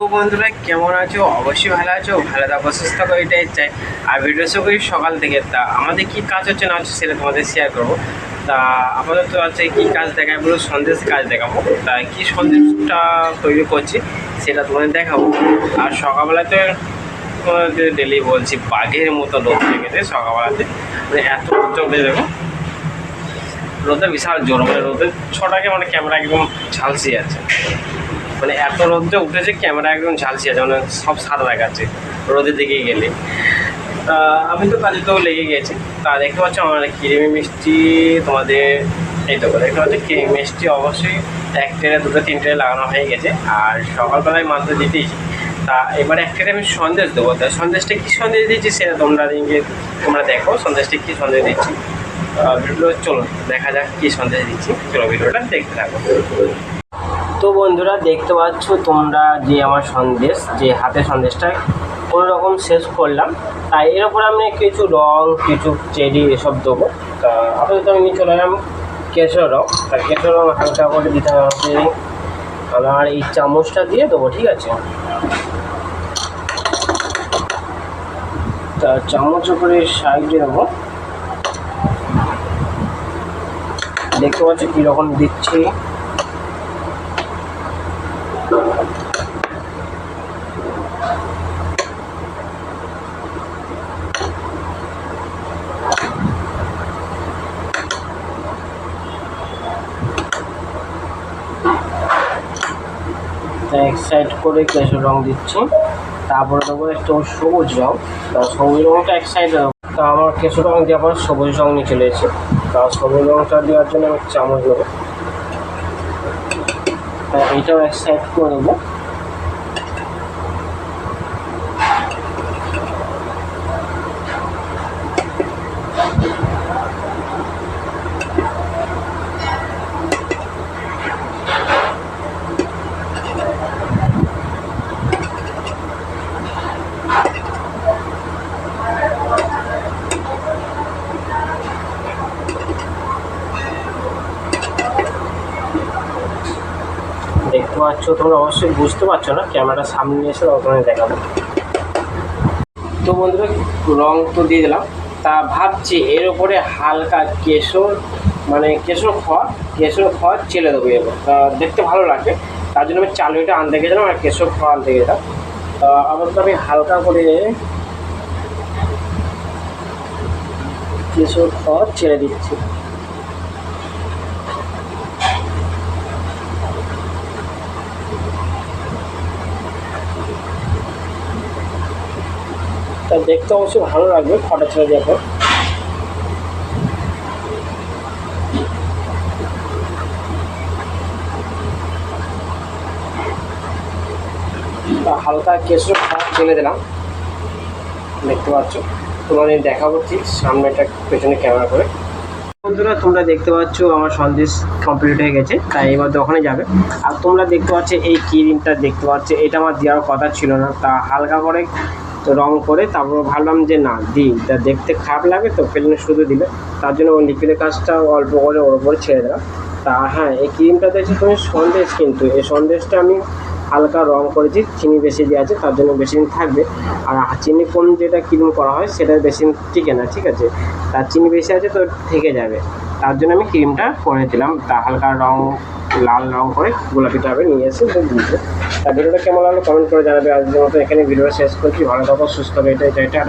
বন্ধুরা, কেমন আছো? অবশ্যই ভালো আছো। ভালো থাকো, সুস্থ থাকো, এটাই চাই। আর ভিডিও শো করি সকাল থেকে। তা আমাদের কি কাজ হচ্ছে না হচ্ছে সেটা তোমাদের শেয়ার করব। তা আপাতত আছে কি কাজ দেখায় বলো, সন্দেশ কাজ দেখাবো। তা কি সন্দেশটা তৈরি করছি সেটা তোমাদের দেখাবো। আর সকালবেলাতে, তোমাদের ডেলি বলছি, বাঘের মতো রোদ লেগেছে সকালবেলাতে। মানে এত রোদ চলতে দেখো। রোদে বিশাল জোর মানে রোদের ছটাকে মানে ক্যামেরা একদম ঝালসি আছে। মানে এত রোদে উঠেছে ক্যামেরা একদম ঝালসি আছে মানে সব সাদা দেখাচ্ছে, রোদের দিকে গেলে। আমি তো কাজে তো লেগে গেছি। তা দেখতে পাচ্ছ আমার কিরিমি মিষ্টি তোমাদের, এই তো দেখতে পাচ্ছ কিরিমি মিষ্টি অবশ্যই এক ট্রেনে, দুটো, তিন ট্রেনে লাগানো হয়ে গেছে। আর সকালবেলায় মাত্র দিতেইছি তা এবার এক ট্রেনে আমি সন্দেশ দেবো। তা সন্দেশটা কী সন্দেশ দিচ্ছি সেটা তোমরা দিকে তোমরা দেখো, সন্দেশটা কী সন্দেশ দিচ্ছি। ভিডিও চলো দেখা যাক কী সন্দেশ দিচ্ছি। চলো ভিডিওটা দেখতে থাকো। তো বন্ধুরা, দেখতে পাচ্ছ তোমরা যে আমার সন্দেশ, যে হাতে সন্দেশটা কোনো রকম শেষ করলাম। তাই এর উপর আমি কিছু রং, কিছু চেরি এসব দেবো। তা আপাতত আমি চলে এলাম কেশর রং। তা কেশর রং হালকা করে দিতে হবে আমার এই চামচটা দিয়ে দেবো, ঠিক আছে? তা চামচ উপরে সাইডে দেবো। দেখতে পাচ্ছ কীরকম দিচ্ছি। এক সাইড করে কেশর রং দিচ্ছি। তারপরে দেবো একটু সবুজ রং। সবুজ রংটা এক সাইড তা আমার কেশর রং দিয়ে আবার সবুজ রং নিয়ে চলে এসেছে। তা সবুজ রংটা দেওয়ার জন্য আমি চামচ নেব তা এইটাও এক সাইড করে দেবো। পাচ্ছ তোমরা অবশ্যই বুঝতে পারছ না ক্যামেরা সামনে এসে ওখানে দেখাবো। তো বন্ধুরা, রং তো দিয়ে দিলাম। তা ভাবছি এর উপরে হালকা কেশর মানে কেশর খড় কেশর খড় চেলে দেবো এবার। তা দেখতে ভালো লাগবে। তার জন্য আমি চালুটা আনতে গেছিলাম, আর কেশর খড় আনতে গেছিলাম। তা আবার তো আমি হালকা করে কেশর খড় ছেড়ে দিচ্ছি। তা দেখতে অবশ্যই ভালো লাগবে ফটো ছেড়ে তা হালকা খাওয়া ছেড়ে দিলাম। দেখতে পাচ্ছ, তোমাদের দেখাবো ঠিক সামনেটা পেছনে ক্যামেরা করে। বন্ধুরা, তোমরা দেখতে পাচ্ছ আমার সন্দেশ কমপ্লিট হয়ে গেছে, তাই এবার দোকানে যাবে। আর তোমরা দেখতে পাচ্ছ এই ক্রিমটা দেখতে পাচ্ছ, এটা আমার দেওয়ার কথা ছিল না, তা হালকা করে তো রং করে তারপর ভাবলাম যে না, দিই। তা দেখতে খারাপ লাগে তো ফেলনে শুধু দিলে তার জন্য ওই লিকুইডের কাজটা অল্প করে ওর উপরে ছেড়ে দিলাম। তা হ্যাঁ এই ক্রিমটা দেখছি তুমি সন্দেশ কিন্তু, এই সন্দেশটা আমি হালকা রং করেছি, চিনি বেশি দেওয়া আছে তার জন্য বেশি দিন থাকবে। আর চিনি কম যেটা ক্রিম করা হয় সেটা বেশি দিন টিকে না, ঠিক আছে? তার চিনি বেশি আছে তো থেকে যাবে। তার জন্য আমি ক্রিমটা করে দিলাম। তা হালকা রং, লাল রং করে গোলাপি টাইপের নিয়ে এসে দিয়েছে। তা ভিডিওটা কেমন লাগল কমেন্ট করে জানাবে। আজকের মতো এখানে ভিডিও শেষ করছি। ভালো থাকো, সুস্থ হবে এটাই এটা